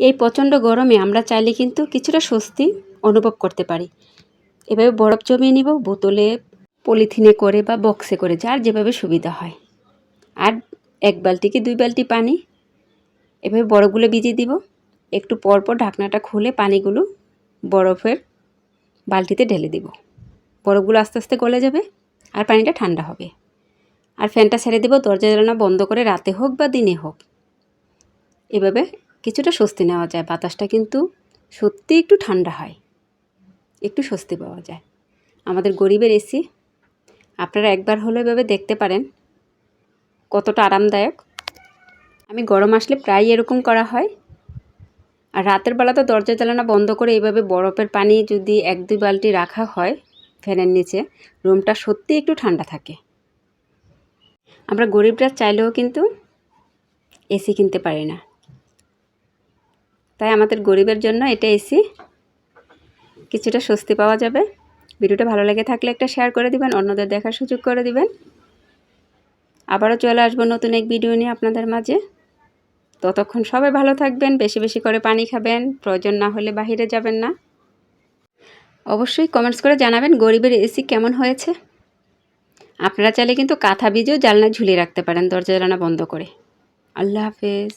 এই প্রচণ্ড গরমে আমরা চাইলে কিন্তু কিছুটা স্বস্তি অনুভব করতে পারি। এভাবে বরফ জমিয়ে নিব, বোতলে পলিথিনে করে বা বক্সে করে যার যেভাবে সুবিধা হয়। আর এক বালতি কি দুই বালতি পানি, এভাবে বরফগুলো ভিজিয়ে দিব। একটু পর পর ঢাকনাটা খুলে পানিগুলো বরফের বালতিতে ঢেলে দিব। বরফগুলো আস্তে আস্তে গলে যাবে আর পানিটা ঠান্ডা হবে। আর ফ্যানটা ছেড়ে দেবো, দরজা জানালা বন্ধ করে রাতে হোক বা দিনে হোক। এভাবে কিছুটা স্বস্তি নেওয়া যায়। বাতাসটা কিন্তু সত্যি একটু ঠান্ডা হয়। একটু স্বস্তি পাওয়া যায়। আমাদের গরিবের এসি। আপনারা একবার হলো এভাবে দেখতে পারেন। কতটা আরামদায়ক। আমি গরম আসলে প্রায় এরকম করা হয়। আর রাতের বেলা তো দরজা জ্বালানা বন্ধ করে এইভাবে বরফের পানি যদি এক, দুই বালতি রাখা হয় ফ্যানের নিচে, রুমটা সত্যি একটু ঠান্ডা থাকে। আমরা গরিবরা চাইলেও কিন্তু এসি কিনতে পারি না। তাই আমাদের গরিবের জন্য এটা এসি। কিছুটা স্বস্তি পাওয়া যাবে। ভিডিওটা ভালো লেগে থাকলে একটা শেয়ার করে দিবেন, অন্যদের দেখার সুযোগ করে দিবেন। আবারও চলে আসব নতুন এক ভিডিও নিয়ে আপনাদের মাঝে। ততক্ষণ সবাই ভালো থাকবেন, বেশি বেশি করে পানি খাবেন, প্রয়োজন না হলে বাহিরে যাবেন না। অবশ্যই কমেন্টস করে জানাবেন গরিবের এসি কেমন হয়েছে। আপনারা চাইলে কিন্তু কাঁথা বীজেও জালনায় ঝুলিয়ে রাখতে পারেন দরজা জানানা বন্ধ করে। আল্লাহ হাফেজ।